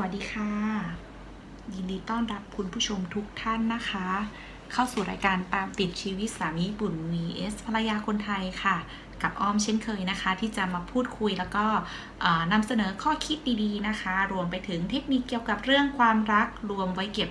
วัสดีค่ะ ยินดีต้อนรับคุณผู้ชมทุกท่านนะคะ เข้าสู่รายการตามติดชีวิตสามีญี่ปุ่น vs ภรรยาคนไทยค่ะ กับอ้อมเช่นเคยนะคะ ที่จะมาพูดคุยแล้วก็นำเสนอข้อคิดดีๆนะคะ รวมไปถึงเทคนิคเกี่ยวกับเรื่องความรักรวมไว้เก็บ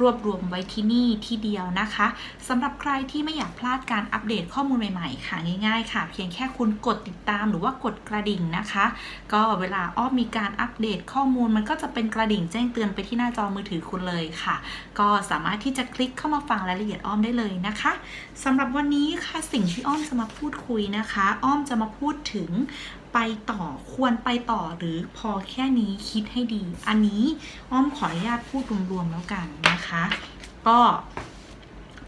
รวบรวมไว้ที่นี่ที่เดียวนะคะสำหรับใครที่ไม่อยากพลาดการอัปเดตข้อมูลใหม่ๆ ค่ะง่ายๆ ค่ะ เพียงแค่คุณกดติดตามหรือว่ากดกระดิ่งนะคะ ก็เวลาอ้อมมีการอัปเดตข้อมูลมันก็จะเป็นกระดิ่งแจ้งเตือนไปที่หน้าจอมือถือคุณเลยค่ะ ก็สามารถที่จะคลิกเข้ามาฟังรายละเอียดอ้อมได้เลยนะคะสำหรับวันนี้ค่ะสิ่งที่อ้อมจะมาพูดคุยนะคะ อ้อมจะมาพูดถึง ไปต่อควรไปต่อหรือพอแค่นี้คิดให้ดี อันนี้อ้อมขออนุญาตพูดรวมๆแล้วกันนะคะ ก็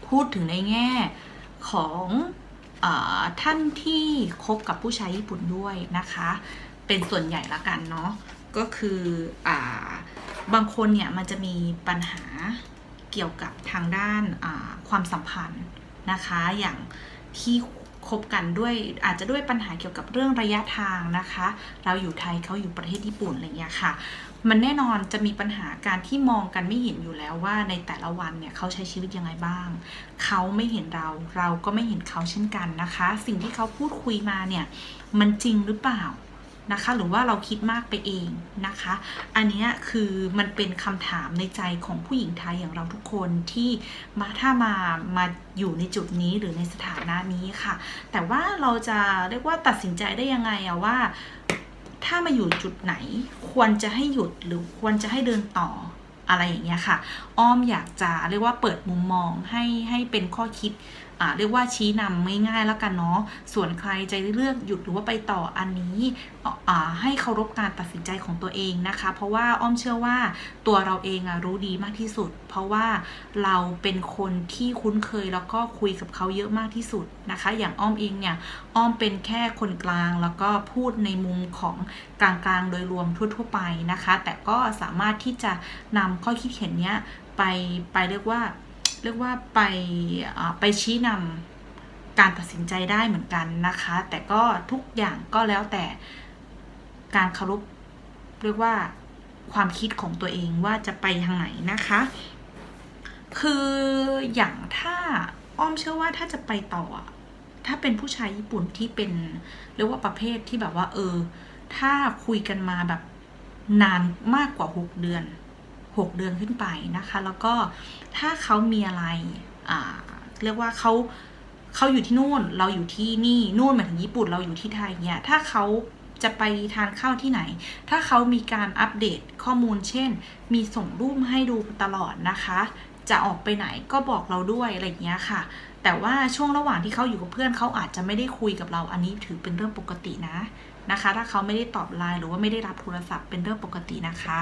พูดถึงในแง่ของอท่านที่คบกับผู้ชายญี่ปุ่นด้วยนะคะ เป็นส่วนใหญ่ละกันเนาะก็คืออบางคนเนี่ยมันจะมีปัญหาเกี่ยวกับทางด้านความสัมพันธ์นะคะ อย่างที่ คบกันด้วยอาจจะด้วยปัญหาเกี่ยวกับเรื่องระยะทางนะคะ เราอยู่ไทยเขาอยู่ประเทศญี่ปุ่นอะไรเงี้ยค่ะ มันแน่นอนจะมีปัญหาการที่มองกันไม่เห็นอยู่แล้วว่าในแต่ละวันเนี่ยเขาใช้ชีวิตยังไงบ้าง เขาไม่เห็นเราเราก็ไม่เห็นเขาเช่นกันนะคะ สิ่งที่เขาพูดคุยมาเนี่ยมันจริงหรือเปล่า นะคะ หรือว่าเราคิดมากไปเองนะคะ อันเนี้ยคือมันเป็นคำถามในใจของผู้หญิงไทยอย่างเราทุกคนที่มาถ้ามามาอยู่ในจุดนี้หรือในสถานะนี้ค่ะ แต่ว่าเราจะเรียกว่าตัดสินใจได้ยังไงอะว่า ถ้ามาอยู่จุดไหน ควรจะให้หยุดหรือควรจะให้เดินต่ออะไรอย่างเงี้ยค่ะ อ้อมอยากจะเรียกว่าเปิดมุมมองให้ให้เป็นข้อคิดอ่าเรียกว่าชี้นำไม่ง่ายแล้วกันเนาะ ส่วนใครจะเลือกหยุดหรือว่าไปต่ออันนี้ ให้เคารพการตัดสินใจของตัวเองนะคะ เพราะว่าอ้อมเชื่อว่าตัวเราเองอรู้ดีมากที่สุด เพราะว่าเราเป็นคนที่คุ้นเคยแล้วก็คุยกับเขาเยอะมากที่สุดนะคะ อย่างอ้อมเองเนี่ยอ้อมเป็นแค่คนกลางแล้วก็พูดในมุมของกลางๆ โดยรวมทั่วๆไปนะคะ แต่ก็สามารถที่จะนำข้อคิดเห็นเนี้ยไปไปเรียกว่าเรียกว่าไปไปชี้นำการตัดสินใจได้เหมือนกันนะคะ แต่ก็ทุกอย่างก็แล้วแต่ การเคารพเรียกว่าความคิดของตัวเองว่าจะไปทางไหนนะคะ คืออย่างถ้าอ้อมเชื่อว่าถ้าจะไปต่อ ถ้าเป็นผู้ชายญี่ปุ่นที่เป็นเรียกว่าประเภทที่แบบว่า เออ ถ้าคุยกันมาแบบนานมากกว่า6เดือน6เดือนขึ้นไปนะคะ แล้วก็ถ้าเขามีอะไรอ่าเรียกว่าเขาเขาอยู่ที่นู่น เราอยู่ที่นี่นู่นหมายถึงญี่ปุ่นเราอยู่ที่ไทยเนี่ยถ้าเขา จะไปทานข้าวที่ไหน ถ้าเขามีการอัปเดตข้อมูลเช่น มีส่งรูปให้ดูตลอดนะคะ จะออกไปไหนก็บอกเราด้วยอะไรอย่างเงี้ยค่ะ แต่ว่าช่วงระหว่างที่เขาอยู่กับเพื่อนเขาอาจจะไม่ได้คุยกับเราอันนี้ถือเป็นเรื่องปกตินะ นะคะ ถ้าเขาไม่ได้ตอบไลน์หรือว่าไม่ได้รับโทรศัพท์เป็นเรื่องปกตินะคะ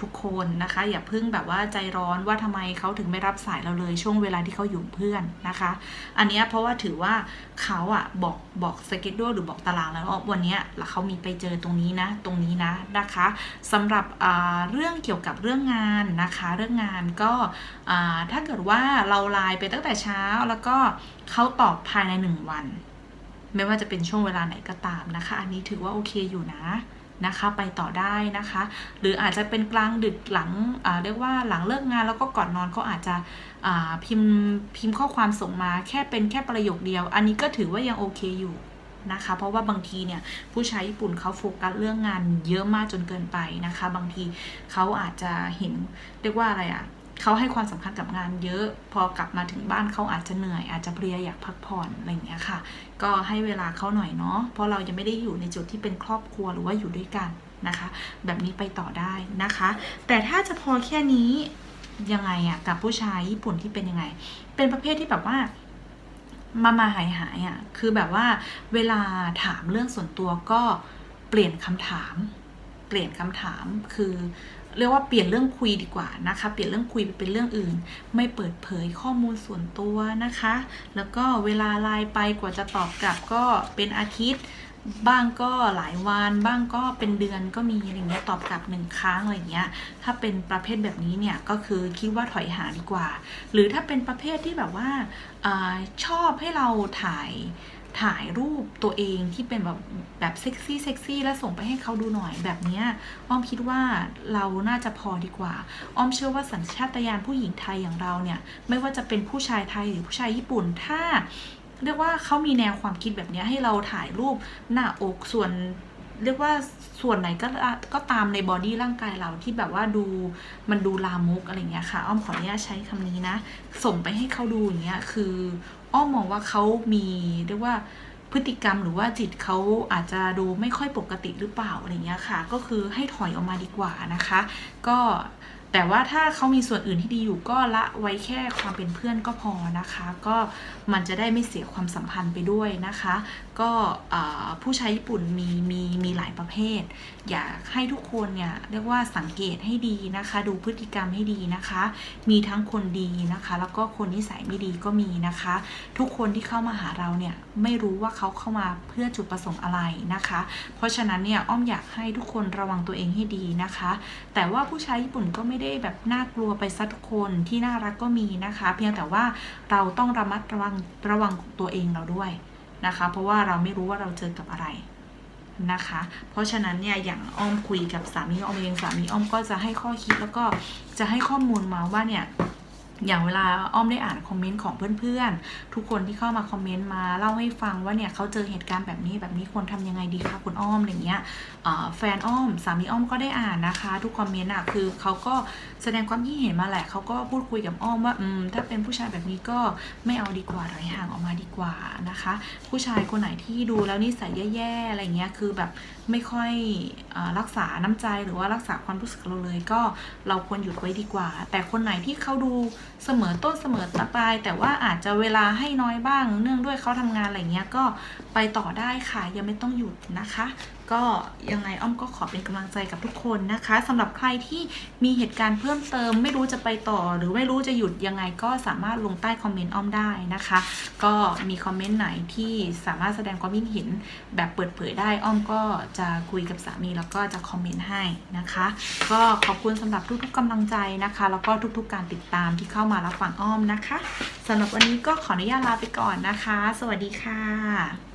ทุกคนนะคะ อย่าเพิ่งแบบว่าใจร้อนว่าทำไมเขาถึงไม่รับสายเราเลยช่วงเวลาที่เขาอยู่เพื่อนนะคะ อันเนี้ยเพราะว่าถือว่าเขาอะบอกบอกสเก็ตด้วยหรือบอกตารางแล้วว่าวันเนี้ยแล้วเขามีไปเจอตรงนี้นะตรงนี้นะนะคะสำหรับอ่าเรื่องเกี่ยวกับเรื่องงานนะคะ เรื่องงานก็อ่าถ้าเกิดว่าเราไลน์ไปตั้งแต่เช้าแล้วก็เขาตอบภายในหนึ่งวัน ไม่ว่าจะเป็นช่วงเวลาไหนก็ตามนะคะ อันนี้ถือว่าโอเคอยู่นะนะคะไปต่อได้นะคะ หรืออาจจะเป็นกลางดึกหลังเรียกว่าหลังเลิกงานแล้วก็ก่อนนอนเขาอาจจะพิมพ์พิมพ์ข้อความส่งมาแค่เป็นแค่ประโยคเดียว อันนี้ก็ถือว่ายังโอเคอยู่นะคะ เพราะว่าบางทีเนี่ยผู้ชายญี่ปุ่นเขาโฟกัสเรื่องงานเยอะมากจนเกินไปนะคะ บางทีเขาอาจจะเห็นเรียกว่าอะไรอะ เขาให้ความสำคัญกับงานเยอะ พอกลับมาถึงบ้านเขาอาจจะเหนื่อย อาจจะเพลียอยากพักผ่อนอะไรอย่างเงี้ยค่ะ ก็ให้เวลาเขาหน่อยเนาะเพราะเรายังไม่ได้อยู่ในจุดที่เป็นครอบครัวหรือว่าอยู่ด้วยกันนะคะ แบบนี้ไปต่อได้นะคะ แต่ถ้าจะพอแค่นี้ยังไงอะกับผู้ชายญี่ปุ่นที่เป็นยังไง เป็นประเภทที่แบบว่ามามาหายหายอะคือแบบว่าเวลาถามเรื่องส่วนตัวก็เปลี่ยนคำถาม เปลี่ยนคำถามคือ เรียกว่าเปลี่ยนเรื่องคุยดีกว่านะคะ เปลี่ยนเรื่องคุยไปเป็นเรื่องอื่น ไม่เปิดเผยข้อมูลส่วนตัวนะคะ แล้วก็เวลาไลน์ไปกว่าจะตอบกลับก็เป็นอาทิตย์ บ้างก็หลายวันบ้างก็เป็นเดือนก็มีอะไรเงี้ยตอบกลับหนึ่งครั้งอะไรเงี้ย ถ้าเป็นประเภทแบบนี้เนี่ยก็คือคิดว่าถอยห่างดีกว่า หรือถ้าเป็นประเภทที่แบบว่าอาชอบให้เราถ่าย ถ่ายรูปตัวเองที่เป็นแบบแบบเซ็กซี่เซ็กซี่แล้วส่งไปให้เขาดูหน่อยแบบนี้อ้อมคิดว่าเราน่าจะพอดีกว่า อ้อมเชื่อว่าสัญชาตญาณผู้หญิงไทยอย่างเราเนี่ย ไม่ว่าจะเป็นผู้ชายไทยหรือผู้ชายญี่ปุ่นถ้า เรียกว่าเขามีแนวความคิดแบบนี้ให้เราถ่ายรูปหน้าอกส่วน เรียกว่าส่วนไหนก็ก็ตามในบอดี้ร่างกายเราที่แบบว่าดูมันดูลามกอะไรเงี้ยค่ะ อ้อมขออนุญาตใช้คำนี้นะ ส่งไปให้เขาดูอย่างเงี้ยคือ อ้อมมองว่าเขามีเรียกว่าพฤติกรรมหรือว่าจิตเขาอาจจะดูไม่ค่อยปกติหรือเปล่าอะไรเงี้ยค่ะ ก็คือให้ถอยออกมาดีกว่านะคะ ก็ แต่ว่าถ้าเขามีส่วนอื่นที่ดีอยู่ก็ละไว้แค่ความเป็นเพื่อนก็พอนะคะ ก็มันจะได้ไม่เสียความสัมพันธ์ไปด้วยนะคะ ก็ผู้ใช้ญี่ปุ่นมีมีมีหลายประเภท อยากให้ทุกคนเนี่ยเรียกว่าสังเกตให้ดีนะคะ ดูพฤติกรรมให้ดีนะคะ มีทั้งคนดีนะคะ แล้วก็คนนิสัยไม่ดีก็มีนะคะ ทุกคนที่เข้ามาหาเราเนี่ยไม่รู้ว่าเขาเข้ามาเพื่อจุดประสงค์อะไรนะคะ เพราะฉะนั้นเนี่ยอ้อมอยากให้ทุกคนระวังตัวเองให้ดีนะคะ แต่ว่าผู้ชายญี่ปุ่นก็ไม่ได้แบบน่ากลัวไปสักคนที่น่ารักก็มีนะคะ เพียงแต่ว่าเราต้องระมัดระวังระวังตัวเองเราด้วยนะคะ เพราะว่าเราไม่รู้ว่าเราเจอกับอะไรนะคะ เพราะฉะนั้นเนี่ยอย่างอ้อมคุยกับสามีอ้อมเองสามีอ้อมก็จะให้ข้อคิดแล้วก็จะให้ข้อมูลมาว่าเนี่ย อย่างเวลาอ้อมได้อ่านคอมเมนต์ของเพื่อนๆ ทุกคนที่เข้ามาคอมเมนต์มาเล่าให้ฟังว่าเนี่ยเขาเจอเหตุการณ์แบบนี้แบบนี้ควรทำยังไงดีคะคุณอ้อมอะไรเงี้ยแฟนอ้อมสามีอ้อมก็ได้อ่านนะคะ ทุกคอมเมนต์อะคือเขาก็แสดงความคิดเห็นมาแหละเขาก็พูดคุยกับอ้อมว่าอืมถ้าเป็นผู้ชายแบบนี้ก็ไม่เอาดีกว่าถอยห่างออกมาดีกว่านะคะ ผู้ชายคนไหนที่ดูแล้วนิสัยแย่ๆอะไรเงี้ยคือแบบไม่ค่อยอรักษาน้ำใจหรือว่ารักษาความรู้สึกเราเลยก็เราควรหยุดไว้ดีกว่า แต่คนไหนที่เขาดูเสมอต้นเสมอปลาย แต่ว่าอาจจะเวลาให้น้อยบ้าง เนื่องด้วยเขาทำงานอะไรเงี้ยก็ไปต่อได้ค่ะยังไม่ต้องหยุดนะคะก็ยังไงอ้อมก็ขอเป็นกำลังใจกับทุกคนนะคะสำหรับใครที่มีเหตุการณ์เพิ่มเติม ไม่รู้จะไปต่อ หรือไม่รู้จะหยุดยังไงก็สามารถลงใต้คอมเมนต์อ้อมได้นะคะ ก็มีคอมเมนต์ไหนที่สามารถแสดงความคิดเห็นแบบเปิดเผยได้อ้อมก็จะคุยกับสามีแล้วก็จะคอมเมนต์ให้นะคะ ก็ขอบคุณสำหรับทุกๆกำลังใจนะคะ แล้วก็ทุกๆการติดตามที่เข้ามารับฟังอ้อมนะคะสำหรับวันนี้ก็ขออนุญาตลาไปก่อนนะคะ สวัสดีค่ะ